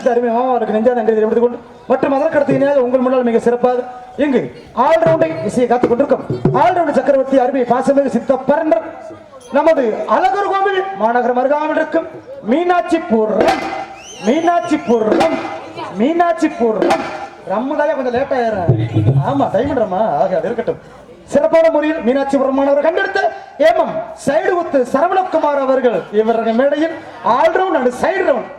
ரசித்த அருமை மாமாவுக்கு நெஞ்சா நன்றி தெரிவித்துக் கொண்டு மற்றும் அதற்கடுத்து இணையாக உங்கள் முன்னால் மிக சிறப்பாக இங்கு ஆல்ரவுண்டை இசையை காத்துக் கொண்டிருக்கும். ஆல்ரவுண்ட் சக்கரவர்த்தி அருமை பாசமிகு சித்த பரண்டர் நமது அழகர் கோவில் மாநகரம் அருகாமல் இருக்கும். மீனாட்சி பூர்ணம் மீனாட்சி பூர்ணம் மீனாட்சி பூர்ணம் ரம்மதாயா கொஞ்சம் லேட் ஆயிடுறேன் ஆமா டைமண்ட் ரம்மா. ஆக அது இருக்கட்டும். சிறப்பான முறையில் மீனாட்சி மாணவர் கண்டெடுத்த ஏமம் சைடு குத்து சரவணகுமார் அவர்கள் இவர்கள் மேடையில் ஆல்ரவுண்ட் அண்ட் சைடு ரவுண்ட்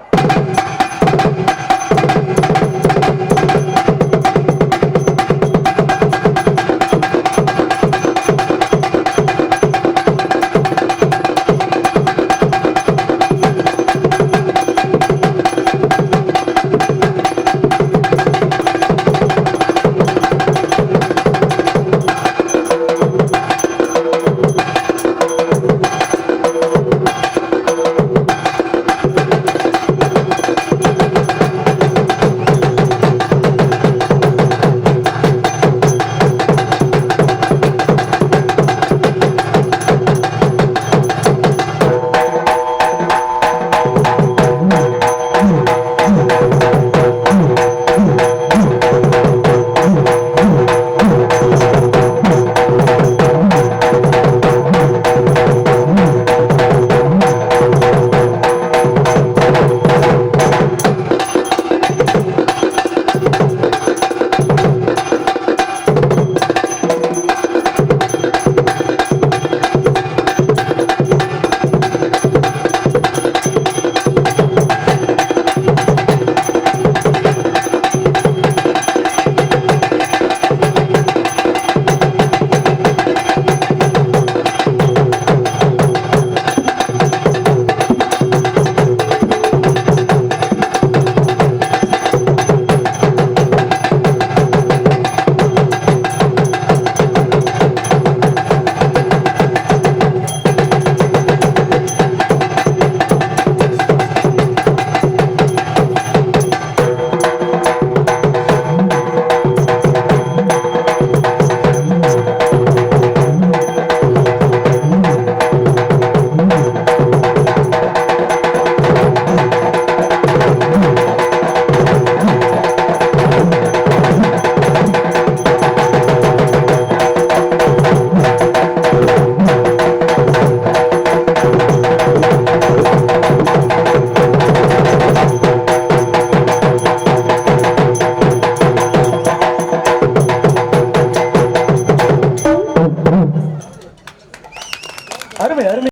அருமை அருமை